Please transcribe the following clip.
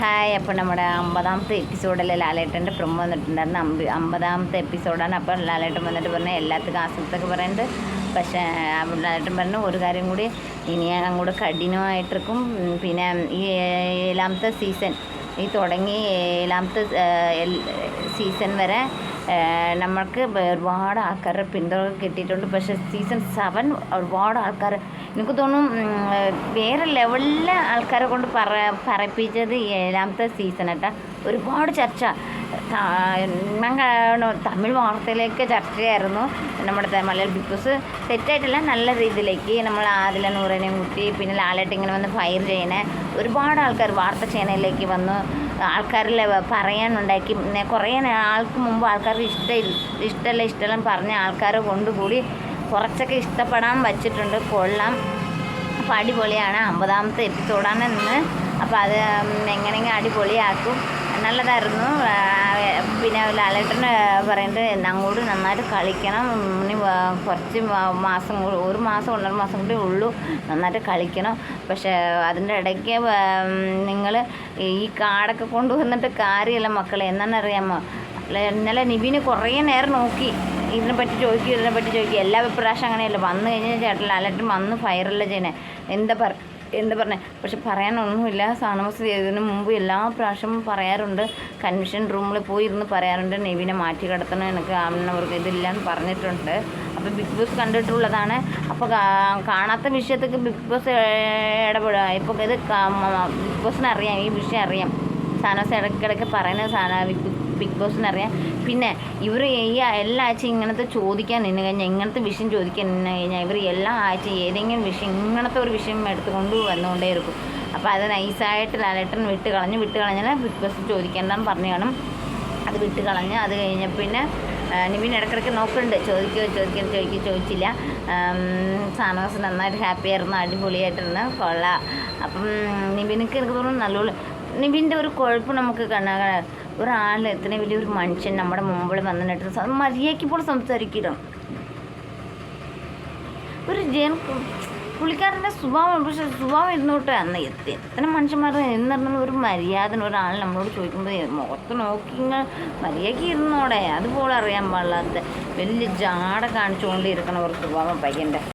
Hi അപ്പോൾ നമ്മുടെ അമ്പതാമത്തെ എപ്പിസോഡിൽ ലാലേട്ടന്റെ പ്രൊമോ വന്നിട്ടുണ്ടായിരുന്നു? അമ്പ അമ്പതാമത്തെ എപ്പിസോഡാണ്. അപ്പോൾ ലാലേട്ടൻ വന്നിട്ട് പറഞ്ഞ എല്ലാത്തിനും ആശംസയൊക്കെ പറയുന്നുണ്ട്. പക്ഷേ ലാലേട്ടൻ പറഞ്ഞു ഒരു കാര്യം കൂടി ഇനി അങ്ങോട്ട് കഠിനമായിട്ടിരിക്കും. പിന്നെ ഈ ഏഴാമത്തെ സീസൺ ഈ തുടങ്ങി ഏഴാമത്തെ സീസൺ വരെ നമ്മൾക്ക് ഒരുപാട് ആൾക്കാരുടെ പിന്തുണ കിട്ടിയിട്ടുണ്ട്. പക്ഷേ സീസൺ സെവൻ ഒരുപാട് ആൾക്കാർ എനിക്ക് തോന്നും വേറെ ലെവലിലെ ആൾക്കാരെ കൊണ്ട് പറ പറയിപ്പിച്ചത് ഏഴാമത്തെ സീസൺ കേട്ടോ ഒരുപാട് ചർച്ച. തമിഴ് വാർത്തയിലേക്ക് ചർച്ചയായിരുന്നു. നമ്മുടെ മലയാളം ബിഗ് ബോസ് തെറ്റായിട്ടല്ല നല്ല രീതിയിലേക്ക് നമ്മൾ ആദില നൂറനെയും കുട്ടി പിന്നെ ലാലേട്ട് ഇങ്ങനെ വന്ന് ഫയർ ചെയ്യണേ. ഒരുപാട് ആൾക്കാർ വാർത്ത ചാനലിലേക്ക് വന്നു. ആൾക്കാരിൽ പറയാനുണ്ടാക്കി കുറേ ആൾക്ക് മുമ്പ് ആൾക്കാർക്ക് ഇഷ്ടം ഇഷ്ടമല്ല ഇഷ്ടമല്ല പറഞ്ഞ ആൾക്കാരെ കൊണ്ടുകൂടി കുറച്ചൊക്കെ ഇഷ്ടപ്പെടാൻ വച്ചിട്ടുണ്ട്. കൊള്ളാം. അപ്പോൾ അടിപൊളിയാണ്. അമ്പതാമത്തെ എപ്പിസോഡാണ് ഇന്ന്. അപ്പോൾ അത് എങ്ങനെയെങ്കിലും അടിപൊളിയാക്കും. നല്ലതായിരുന്നു. പിന്നെ ലാലേട്ടൻ പറയുന്നത് അങ്ങോട്ട് നന്നായിട്ട് കളിക്കണം. കുറച്ച് മാസം ഒരു മാസം ഒന്നര മാസം കൂടി ഉള്ളൂ. നന്നായിട്ട് കളിക്കണം. പക്ഷേ അതിന്റെ ഇടയ്ക്ക് നിങ്ങൾ ഈ കാടൊക്കെ കൊണ്ടുവന്നിട്ട് കാര്യമല്ല മക്കളെ. എന്നാണെന്നറിയാമോ ഇന്നലെ നിവിന് കുറേ നേരം നോക്കി. ഇതിനെ പറ്റി ചോദിക്കും ഇതിനെ പറ്റി ചോദിക്കും. എല്ലാ പ്രാവശ്യം അങ്ങനെയല്ല. വന്നു കഴിഞ്ഞാൽ ചേട്ടൻ ലാലേട്ടൻ വന്ന് ഫയറല്ല ചെയ്യണേ? എന്താ പറ എന്താ പറഞ്ഞേ? പക്ഷെ പറയാനൊന്നുമില്ല. സാണമസ് ചെയ്തതിന് മുമ്പ് എല്ലാ പ്രാവശ്യവും പറയാറുണ്ട്. കൺവെൻഷൻ റൂമിൽ പോയി ഇരുന്ന് പറയാറുണ്ട്. നെവിനെ മാറ്റി കിടത്തണം എനിക്ക് അവർക്ക് ഇതില്ല എന്ന് പറഞ്ഞിട്ടുണ്ട്. അപ്പോൾ ബിഗ് ബോസ് കണ്ടിട്ടുള്ളതാണ്. അപ്പോൾ കാണാത്ത വിഷയത്തേക്ക് ബിഗ് ബോസ് ഇടപെടുക. ഇപ്പോൾ ഇത് ബിഗ് ബോസിന് അറിയാം. ഈ വിഷയം അറിയാം. സാനോസ് ഇടയ്ക്കിടയ്ക്ക് പറയുന്ന സാധന ബിഗ് ബിഗ് എന്നറിയാം പിന്നെ ഇവർ ഈ എല്ലാ ആഴ്ച ഇങ്ങനത്തെ ചോദിക്കാൻ നിന്ന് കഴിഞ്ഞാൽ ഇങ്ങനത്തെ വിഷയം ചോദിക്കാൻ നിന്ന് കഴിഞ്ഞാൽ ഇവർ എല്ലാ ആഴ്ച ഏതെങ്കിലും വിഷയം ഇങ്ങനത്തെ ഒരു വിഷയം എടുത്തുകൊണ്ട് വന്നുകൊണ്ടേ ഇരിക്കും. അപ്പോൾ അത് നൈസായിട്ട് ലാലേട്ടൻ വിട്ട് കളഞ്ഞ് വിട്ട് കളഞ്ഞാൽ ബിഗ് ബോസ് ചോദിക്കേണ്ടെന്ന് പറഞ്ഞു കാണും. അത് വിട്ട് കളഞ്ഞ് അത് കഴിഞ്ഞ പിന്നെ നിവിൻ ഇടയ്ക്കിടയ്ക്ക് നോക്കുന്നുണ്ട്. ചോദിക്കുക ചോദിക്കുക ചോദിക്കുക ചോദിച്ചില്ല. സാനോസ് നന്നായിട്ട് ഹാപ്പി ആയിരുന്നു അടിപൊളിയായിട്ടിരുന്നു. കൊള്ളാം. അപ്പം നിവിനക്ക് എനിക്ക് തോന്നുന്നു നല്ലോണം നിവിന്റെ ഒരു കുഴപ്പം നമുക്ക് കാണാൻ ഒരാൾ എത്ര വലിയൊരു മനുഷ്യൻ നമ്മുടെ മുമ്പിൽ വന്നിട്ട് മര്യാദയ്ക്ക് പോലും സംസാരിക്കണം ഒരു ജൻ പുള്ളിക്കാരന്റെ സ്വഭാവം പക്ഷെ സ്വഭാവം ഇരുന്നോട്ടെ അന്ന് എത്തി എത്ര മനുഷ്യന്മാർ എന്ന് ഒരു മര്യാദ ഒരാൾ നമ്മളോട് ചോദിക്കുമ്പോൾ മുഖത്ത് നോക്കി മര്യാദയ്ക്ക് ഇരുന്നോടെ അതുപോലെ അറിയാൻ പാടില്ലാത്ത വലിയ ജാട കാണിച്ചുകൊണ്ടിരിക്കണ ഒരു സ്വഭാവം പയ്യന്റെ.